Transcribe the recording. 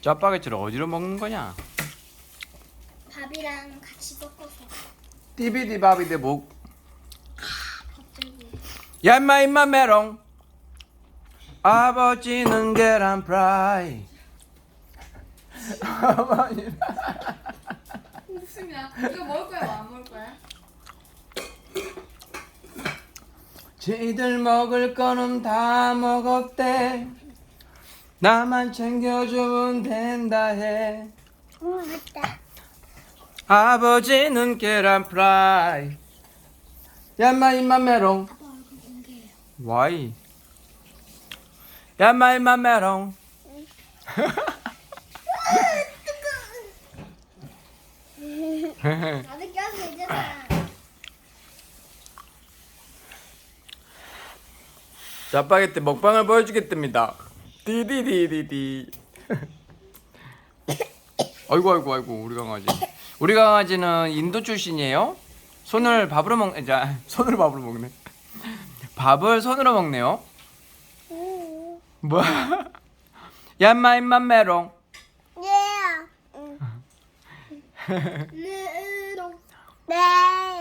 짜파게티를 어디로 먹는 거냐? 밥이랑 같이 섞어서 디비디 바비디 목. 갑자기 얌마 임마 메롱. 아버지는 계란 프라이. 어머니. 웃음이야. 이거 먹을 거야, 안 먹을 거야? 지들 먹을 거는 다 먹었대. 나만 챙겨주면 된다 해. 어 맞다 아버지는 계란 프라이. 얌마 임마 메롱. 아빠 얼굴 공개해요 와이. 얌마 임마 메롱. 나도 짜파게티 먹방을 보여주겠답니다. 디디디디디. 아이고 아이고 아이고 우리 강아지. 우리 강아지는 인도 출신이에요. 손을 밥으로 먹, 자 손으로 밥으로 먹네. 밥을 손으로 먹네요. 뭐야? 얌마 임마 메롱. 예. 네롱 네롱 아!